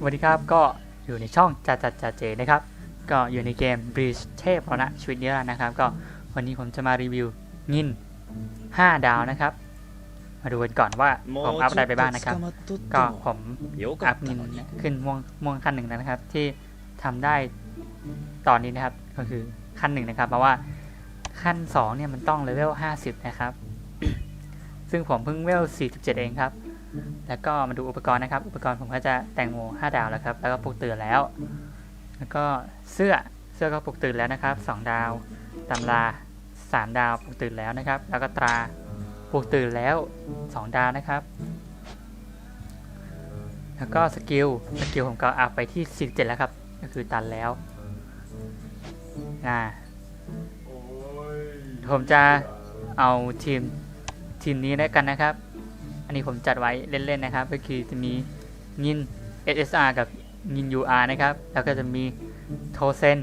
สวัสดีครับก็อยู่ในช่องจัดจัดจัดเจนะครับ ก็อยู่ในเกม Bridge เทพพนะชีวิตนี้แล้วนะครับ ก็วันนี้ผมจะมารีวิวงิน 5 ดาวนะครับ มาดูกันก่อนว่าผมอัพอะไรไปบ้างนะครับ ก็ผมอัพงินขึ้นม่วงม่วงขั้นหนึ่งนะครับ ที่ทำได้ตอนนี้นะครับก็คือขั้นหนึ่งนะครับ เพราะว่าขั้น2เนี่ยมันต้องเลเวล50 นะครับ ซึ่งผมเพิ่งเวล47 เองครับ แล้วก็มาดูอุปกรณ์นะครับ อุปกรณ์ผมก็จะแต่งโม5ดาวแล้วครับ แล้วก็ปลุกตื่นแล้ว แล้วก็เสื้อ เสื้อก็ปลุกตื่นแล้วนะครับ 2 ดาว ตำรา 3 ดาวปลุกตื่นแล้วนะครับ แล้วก็ตราปลุกตื่นแล้ว 2 ดาวนะครับ แล้วก็สกิล สกิลผมก็อัพไปที่ 47 แล้วครับ ก็คือตันแล้วอ่าผมจะเอาทีมทีมนี้แล้วกันนะครับ อันนี้ผมจัดไว้เล่นๆนะครับ ก็คือจะมีงิน SSR กับงิน UR นะครับ แล้วก็จะมีโทเซน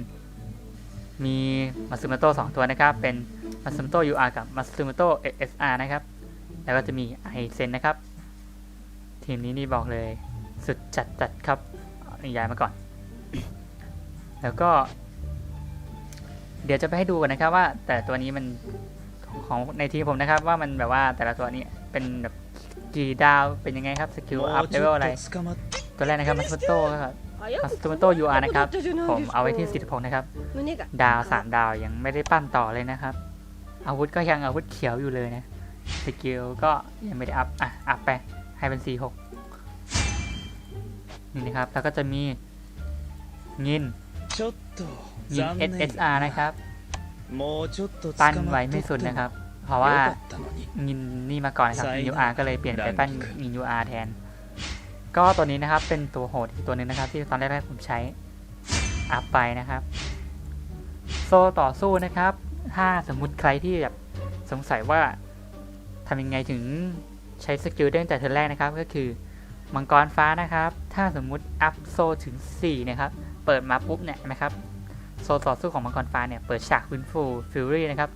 มีมาซึมโต2ตัวนะครับ เป็นมาซึมโต UR กับมาซึมโต SSR นะครับ แล้วก็จะมีไอเซนนะครับ ทีมนี้นี่บอกเลยสุดจัดจัดครับย้ายมาก่อน แล้วก็ เดี๋ยวจะไปให้ดูกันนะครับว่าแต่ตัวนี้มันของของในทีมผมนะครับ ว่ามันแบบว่าแต่ละตัวนี้เป็นแบบ กี่ดาวเป็นยังไงครับสกิลอัพเลเวลอะไร ตัวแรกนะครับมัสโตครับมัสโตยูอาร์นะครับ ผมเอาไว้ที่46นะครับ ดาวสามดาวยังไม่ได้ปั้นต่อเลยนะครับ อาวุธก็ยังอาวุธเขียวอยู่เลยนะ สกิลก็ยังไม่ได้อัพ อะ อัพไป ให้เป็นสี่หกนี่นะครับ แล้วก็จะมีงินยินเอส SSR นะครับ ปั้นไว้ไม่สุดนะครับ เพราะว่ายินนี่มาก่อนครับ UR ก็เลยเปลี่ยนไปปั้น UR แทน ก็ตัวนี้นะครับเป็นตัวโหดอีกตัวหนึ่งนะครับ ที่ตอนแรกๆผมใช้อัพไปนะครับ โซต่อสู้นะครับ ถ้าสมมุติใครที่แบบสงสัยว่าทำยังไงถึงใช้สกิลได้ตั้งแต่เทิร์นแรกนะครับ ก็คือมังกรฟ้านะครับ ถ้าสมมุติอัพโซถึง4นะครับ เปิดมาปุ๊บเนี่ยนะครับ โซต่อสู้ของมังกรฟ้าเนี่ย เปิดฉากวินฟูฟิลลี่นะครับ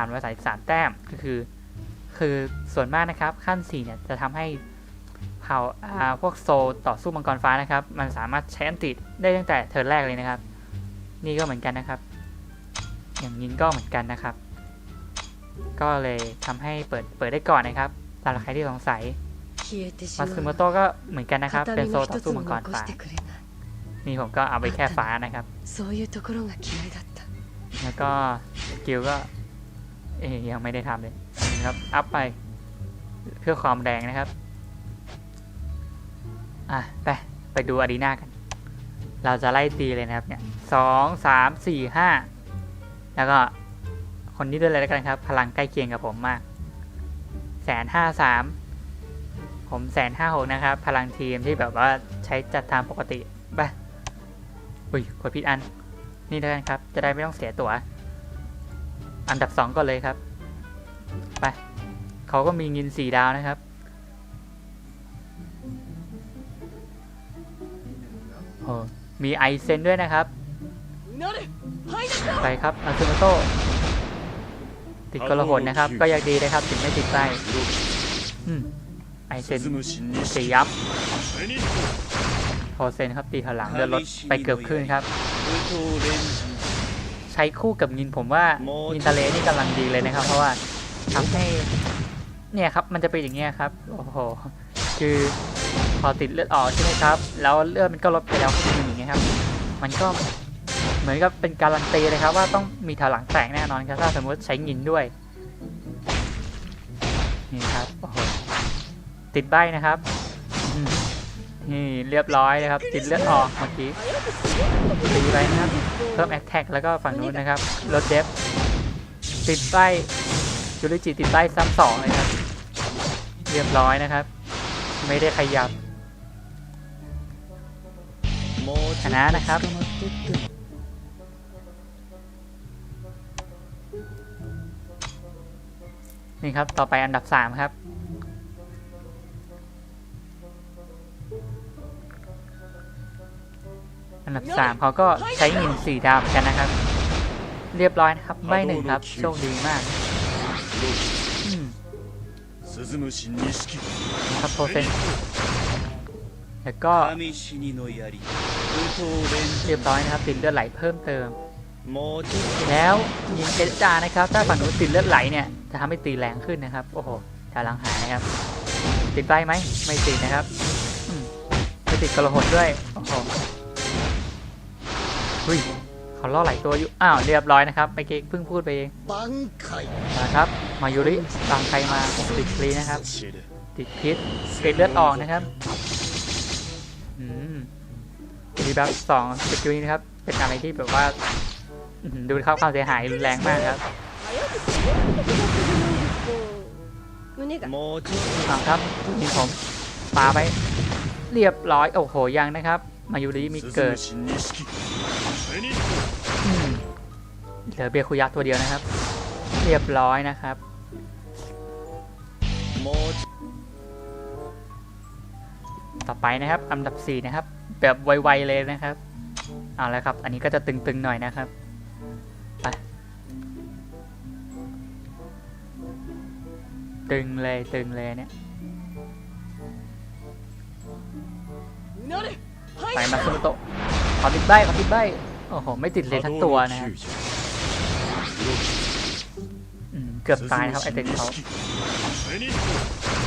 333 แต้มก็คือ คือส่วนมากนะครับขั้น 4 เนี่ย จะทำให้เผ่าพวกโซต่อสู้มังกรฟ้านะครับ มันสามารถใช้อันติดได้ตั้งแต่เทอร์แรกเลยนะครับ นี่ก็เหมือนกันนะครับ อย่างยินก็เหมือนกันนะครับ ก็เลยทำให้เปิดเปิดได้ก่อนนะครับสำหรับใครที่สงสัยมาซูโมโตก็เหมือนกันนะครับ เป็นโซต่อสู้มังกรฟ้านี่ผมก็เอาไปแค่ฟ้านะครับ แล้วก็สกิลก็ เอ๊ยังไม่ได้ทำเลยนะครับ อัพไป เพื่อความแรงนะครับ อะ ไป ไปดูอารีนากัน เราจะไล่ตีเลยนะครับ เนี่ยสองสามสี่ห้าแล้วก็คนนี้ด้วยเลยแล้วกันครับ พลังใกล้เคียงกับผมมากแสนห้าสามผมแสนห้าหกนะครับ พลังทีมที่แบบว่าใช้จัดทางปกติไปอุ้ยกดผิดอัน นี่แล้วกันครับ จะได้ไม่ต้องเสียตัว๋ว อันดับสองก็เลยครับ ไปเขาก็มีเงินสี่ดาวนะครับ โอ้มีไอเซนด้วยนะครับ ไปครับอาซูโมโตติดกระหนนะครับ ก็ยังดีนะครับ ถึงไม่ติดไส้ไอเซนสียับพอเซนครับตีถลังเดินรถไปเกือบครึ่งครับ ใช้คู่กับยินผมว่ายินทะเลนี่กำลังดีเลยนะครับ เพราะว่าทำให้เนี่ยครับมันจะเป็นอย่างเงี้ยครับโอ้โหคือพอติดเลือดออกใช่ไหมครับ แล้วเลือดมันก็ลดไปแล้วก็มีอย่างเงี้ยครับ มันก็เหมือนกับเป็นการันตีเลยครับ ว่าต้องมีถอยหลังแตกแน่นอนครับถ้าสมมติใช้ยินด้วยนี่ครับโอ้โหติดใบนะครับอืม นี่เรียบร้อยนะครับติดเลือดออกเมื่อกี้ตีไปนะครับเพิ่มแอคแท็กแล้วก็ฝั่งนู้นนะครับลดเดฟติดใต้จุลิจิติดใต้ซ้ำสองเลยครับ เรียบร้อยนะครับ ไม่ได้ขยับชนะนะครับนี่ครับ ต่อไปอันดับ 3 ครับ สามเขาก็ใช้หินสี่ดาวกันนะครับ เรียบร้อยนะครับใบหนึ่งครับ โชคดีมากครับโปรเซนแล้วก็เรียบร้อยนะครับติดเลือดไหลเพิ่มเติม แล้วยิงเจจานะครับ ถ้าฝั่งนู้นติดเลือดไหลเนี่ยจะทำให้ตีแรงขึ้นนะครับ โอ้โหทาลังหายนะครับ ติดไปไหมไม่ติดนะครับไม่ติดกระหดด้วยโอ้โห เฮ้ยเขาล่อหลายตัวอยู่ อ้าวเรียบร้อยนะครับไปเอกี้เพิ่งพูดไปเองนะครับ มายูริตามใครมาติดฟรีนะครับ ติดพิษเกล็ดเลือดออกนะครับอืมรีบัสองสกิลนี้นะครับ เป็นอะไรที่แบบว่าดูเข้าความเสียหายรุนแรงมากครับฟังครับยิงผมปาไป เรียบร้อย โอ้โหยังนะครับ มายูริมีเกิด เหลือเบียคุยักตัวเดียวนะครับ เรียบร้อยนะครับต่อไปนะครับ อันดับ 4 นะครับ แบบไวๆเลยนะครับ เอาละครับ อันนี้ก็จะตึงๆหน่อยนะครับ ไป ตึงเลยตึงเลยเนี่ย ไปมาสุโตะขอติดใบขอติดใบ โอ้โห ไม่ติดเลยทั้งตัวนะเกือบตายครับไอเด็กเขา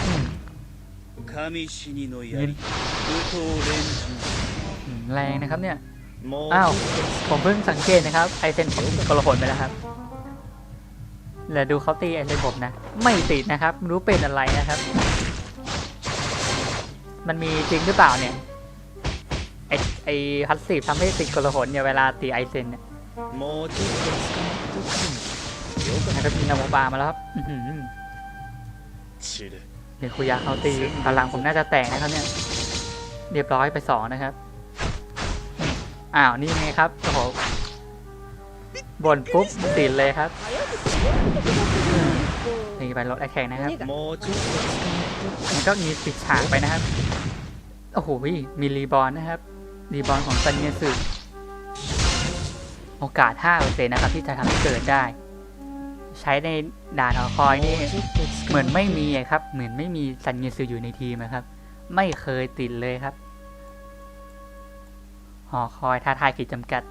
อืแรงนะครับเนี่ย อ้าว ผมเพิ่งสังเกตนะครับ ไอเซนผมกระหนไปแล้วครับแล้วดูเขาตีไอเซนผมนะ ไม่ติดนะครับ รู้เป็นอะไรนะครับ มันมีจริงหรือเปล่าเนี่ย ไอ้พัสซีฟทำให้ติดกรลหนเนี่ยเวลาตีไอเซนเนี่ยแล้วก็มีนาโมบามาแล้วครับเนี่ยคุยาเขาตีพลังผมน่าจะแตกนะครับเนี่ย เรียบร้อยไปสองนะครับ อ้าว นี่ไงครับโอ้โหบ่นปุ๊บติดเลยครับนี่ไปรถไอแข่งนะครับ มันก็มีปิดฉากไปนะครับ โอ้โห มีรีบอลนะครับ รีบอลของซันเยสึโอกาส 5%นะครับ ที่จะทำให้เกิดได้ ใช้ในด่านหอคอยนี่เหมือนไม่มีครับ เหมือนไม่มีซันเยสึอยู่ในทีมนะครับ ไม่เคยติดเลยครับ หอคอยท้าทายขีดจำกัด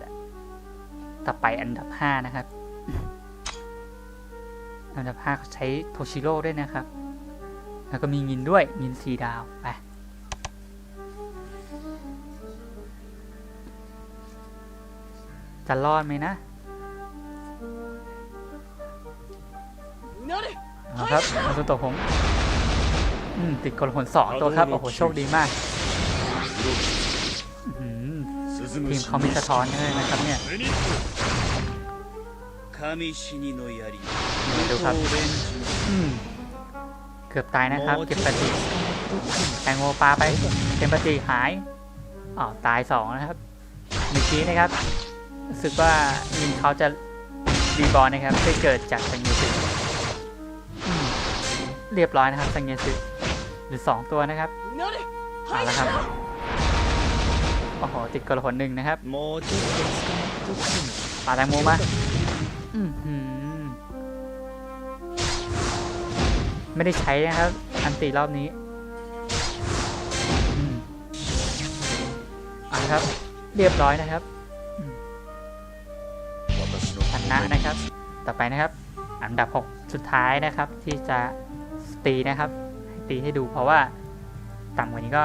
ต่อไปอันดับ 5 นะครับ อันดับ5เขาใช้โทชิโร่ด้วยนะครับ แล้วก็มีงินด้วย งินสีดาว ไป จะรอดไหมนะนะครับมาสุตัวผมอืมติดกลหนสองตัวครับ โอ้โห โชคดีมากทีมเขามีสะท้อนด้วยนะครับเนี่ยมาดูครับเกือบตายนะครับ เก็บปฏิแตงโมปลาไปเก็บปฏิหายอ๋อตายสองนะครับมีชี้นะครับ รู้สึกว่ายินเขาจะรีบอลนะครับได้เกิดจากสังเกตุเรียบร้อยนะครับสังเกตุหรือ 2 ตัวนะครับเอแล้วครับโอ้โหติดกระหนหนึ่งนะครับปาแตงโมมาไม่ได้ใช้นะครับ อันตีรอบนี้อะครับ เรียบร้อยนะครับ ชนะนะครับ ต่อไปนะครับ อันดับ 6 สุดท้ายนะครับ ที่จะตีนะครับ ตีให้ดูเพราะว่าต่ำกว่านี้ก็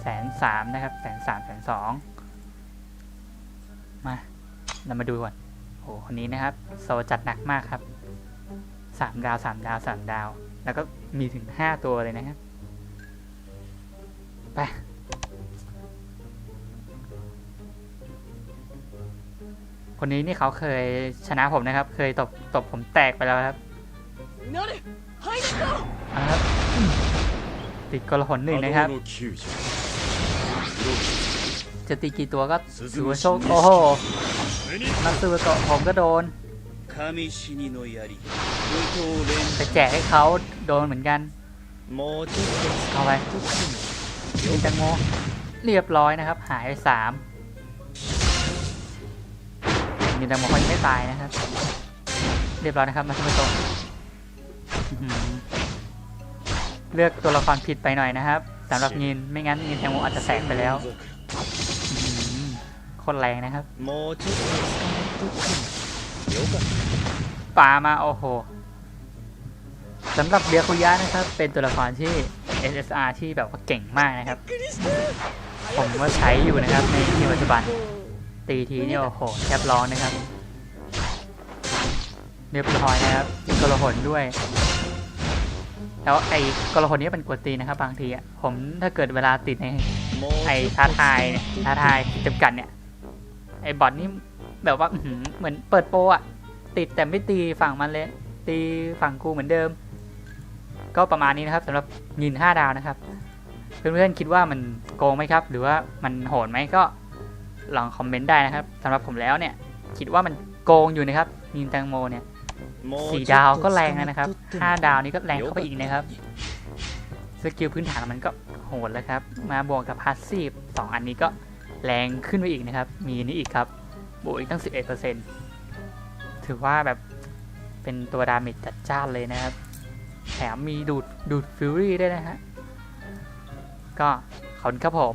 แสนสามนะครับแสนสามแสนสองมาเรามาดูก่อนโอ้คนนี้นะครับ โซจัดหนักมากครับสามดาวสามดาวสามดาว แล้วก็มีถึงห้าตัวเลยนะครับไป คนนี้นี่เขาเคยชนะผมนะครับ เคยตบตบผมแตกไปแล้วครับครับติดกระหนหนึ่งนะครับ จะตีกี่ตัวก็ถือว่าโชคโอ้โหนักสืบเกาะผมก็โดนไปแจกให้เขาโดนเหมือนกันเอาไปมีแตงโมเรียบร้อยนะครับ หายสาม ยิงแตงโมเขายังไม่ตายนะครับ เรียบร้อยนะครับมาท่านผู้ชเลือกตัวละครผิดไปหน่อยนะครับสำหรับยินไม่งั้นยินแตงโมอาจจะแสกไปแล้วคนแรงนะครับปามาโอ้โหสำหรับเบียคุยะนะครับ เป็นตัวละครที่ SSR ที่แบบว่าเก่งมากนะครับ ผมก็ใช้อยู่นะครับในที่ปัจจุบัน ตีทีนี่โอ้โหแทบร้องนะครับ เรียบร้อยนะครับมีกระหนด้วย แล้วไอ้กระหนนี้เป็นกดตีนะครับ บางทีอะผมถ้าเกิดเวลาติดในไอ้ท้าทายเนี่ยท้าทายจำกัดเนี่ย ไอ้บอทนี่แบบว่าเหมือนเปิดโปอะ ติดแต่ไม่ตีฝั่งมันเลย ตีฝั่งกูเหมือนเดิม ก็ประมาณนี้นะครับสำหรับยินห้ดาวนะครับ เพื่อนๆคิดว่ามันโกงไหมครับ หรือว่ามันโหดไหมก็ ลองคอมเมนต์ได้นะครับสำหรับผมแล้วเนี่ย คิดว่ามันโกงอยู่นะครับนินแตงโมเนี่ยสี่ดาวก็แรงนะครับห้าดาวนี้ก็แรงเข้าไปอีกนะครับสกิลพื้นฐานมันก็โหดแล้วครับ มาบวกกับพาสซีฟสองอันนี้ก็แรงขึ้นไปอีกนะครับ มีนี้อีกครับ บวกอีกตั้ง 11%ถือว่าแบบเป็นตัวดาเมจจัดจ้านเลยนะครับ แถมมีดูดดูดฟิวรี่ด้วยนะฮะ ก็ขอบคุณครับผม